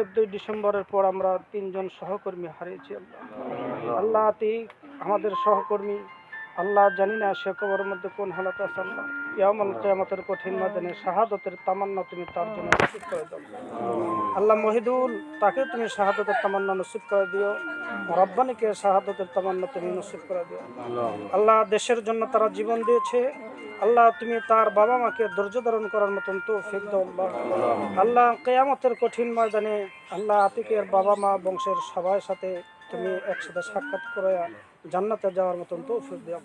চোদ্দই ডিসেম্বরের পর আমরা তিনজন সহকর্মী হারিয়েছি আল্লাহ। আমাদের সহকর্মী, আল্লাহ জানি না সে কবরের মধ্যে কোন হালাত আছে আল্লাহ। ইয়ামাল কেয়ামতের কঠিন ময়দানে শাহাদতের তামান্না তুমি তার জন্য নসিব করে দাও। আল্লাহ মহিদুল, তাকে তুমি শাহাদতের তামান্না নসিব করে দিও। রব্বানিকে শাহাদতের তামান্না তুমি নসিব করে দিও। আল্লাহ দেশের জন্য তারা জীবন দিয়েছে। আল্লাহ, তুমি তার বাবা মাকে ধৈর্য ধারণ করার মতন তো ফেক দাও আল্লাহ। আল্লাহ, কেয়ামতের কঠিন ময়দানে আল্লাহ আতিকের বাবা মা বংশের সবার সাথে তুমি একসাথে সাক্ষাৎ করে জান্নাতে যাওয়ার মতন তো ফেক দাও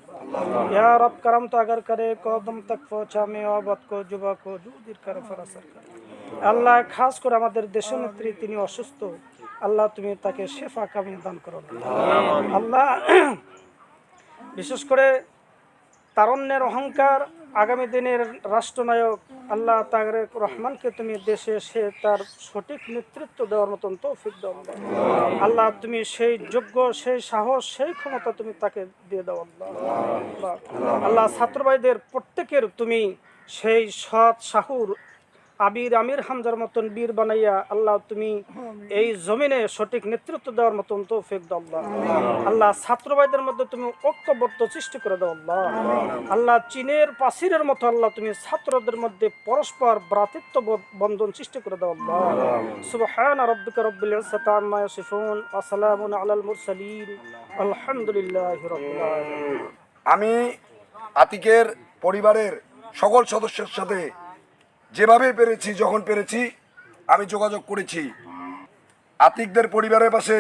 ইয়া রব করম তো আগর করে, কদম তক পৌঁছা মে কো যুবক কো জুদির করে ফরাসার আল্লাহ, খাস করে আমাদের দেশনেত্রী তিনি অসুস্থ। আল্লাহ, তুমি তাকে শেফা কামিন দান করো। আল্লাহ, বিশেষ করে তারণ্যের অহংকার আগামী দিনের রাষ্ট্রনায়ক আল্লাহ তাগরেক রহমানকে তুমি দেশে সে তার সঠিক নেতৃত্ব দেওয়ার মতন তৌফিক দাও আল্লাহ। আল্লাহ, তুমি সেই যোগ্য, সেই সাহস, সেই ক্ষমতা তুমি তাকে দিয়ে দাও আল্লাহ আল্লাহ। ছাত্রবাইদের প্রত্যেকের তুমি সেই সৎ, সাহুর আবির আমির হামজার মতন বীর বানাইয়া আল্লাহ তুমি এই জমিনে সঠিক নেতৃত্ব দেওয়ার মতন তৌফিক দাও আল্লাহ। আল্লাহ ছাত্রভাইদের মধ্যে তুমি ঐক্যবদ্ধ সৃষ্টি করে দাও আল্লাহ। আল্লাহ চীনের পাশিরের মতো আল্লাহ তুমি ছাত্রদের মধ্যে পরস্পর ভ্রাতৃত্ব বন্ধন সৃষ্টি করে দাও আল্লাহ। সুবহান রাব্বিকা রাব্বিল ইজ্জাতি আম্মা ইয়াসিফুন ওয়া সালামুন আলাল মুরসালিন। আলহামদুলিল্লাহি রাব্বিল আলামিন। আমি আতিকের পরিবারের সকল সদস্যের সাথে যেভাবে পেরেছি যখন পেরেছি আমি যোগাযোগ করেছি। আতিকদের পরিবারের পাশে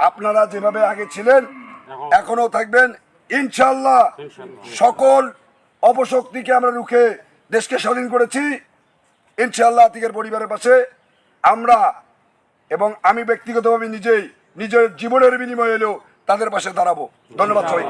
আপনারা যেভাবে আগে ছিলেন এখনও থাকবেন ইনশাল্লাহ সকল অপশক্তিকে আমরা রুখে দেশকে স্বাধীন করেছি। ইনশাল্লাহ আতিকের পরিবারের পাশে আমরা এবং আমি ব্যক্তিগতভাবে নিজেই নিজের জীবনের বিনিময়ে এলেও তাদের পাশে দাঁড়াবো। ধন্যবাদ সবাইকে।